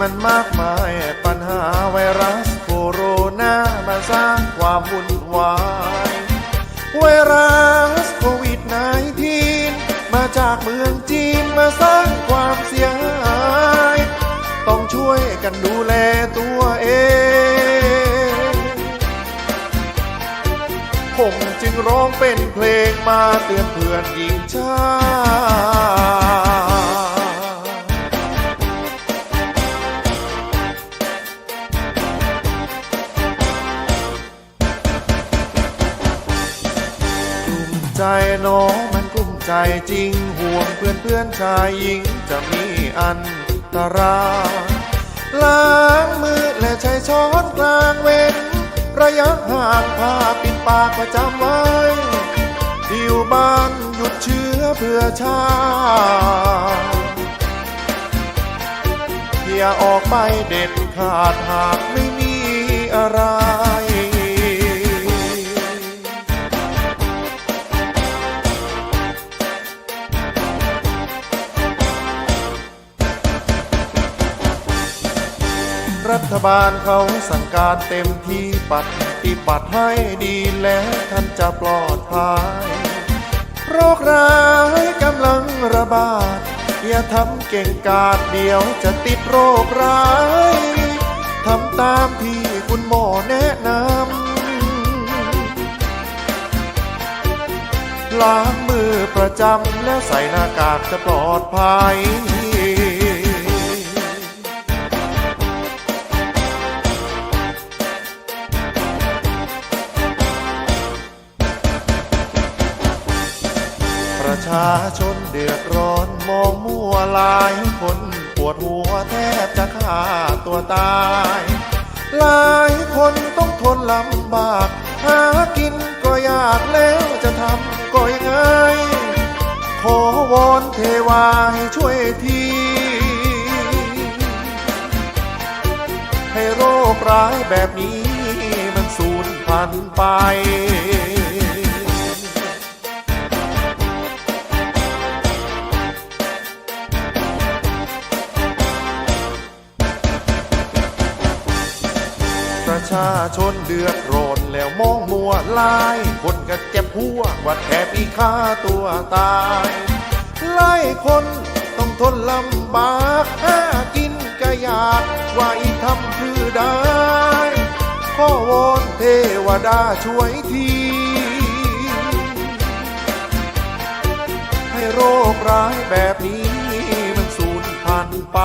มันมากมายปัญหาไวรัสโคโรนามาสร้างความวุ่นวาย ไวรัสโควิด -19 มาจากเมืองจีนมาสร้างความเสียหาย ต้องช่วยกันดูแลตัวเองผมจึงร้องเป็นเพลงมาเตือนเพื่อนหญิงชา ใจน้องมันกลุ่มใจจริงห่วงเพื่อนเพื่อนชายหญิงจะมีอันตรายล้างมือและใช้ช้อนกลางเว้น ระยะห่างผ้าปิดปากประจำไว้อยู่บ้านหยุดเชื้อเพื่อชาติอย่าออกไปเด็ดขาดหาก รัฐบาลเขาสั่งการเต็มที่ปฏิบัติให้ดีแล้วท่านจะปลอดภัยโรคร้ายกำลังระบาด อย่าทำเก่งกาจเดียวจะติดโรคร้ายทำตามที่คุณหมอแนะนำล้างมือประจำแล้วใส่หน้ากากจะปลอดภัย ประชาชนเดือดร้อนมองมัวลายคนปวดหัวแทบจะฆ่าตัวตาย หลายคนต้องทนลำบาก หากินก็ยากแล้วจะทำก็ยังไง ขอวอนเทวาให้ช่วยทีให้โรคร้ายแบบนี้มันสูญพันธุ์ไป ชาชนเดือดร้อนแล้วมองมัวลาย คนก็เจ็บหัวว่าแทบอีฆ่าตัวตายหลายคนต้องทนลำบากหากินก็ยากว่าอีทำคือได้ขอวอนเทวดาช่วยที ให้โรคร้ายแบบนี้มันสูญพันธุ์ไป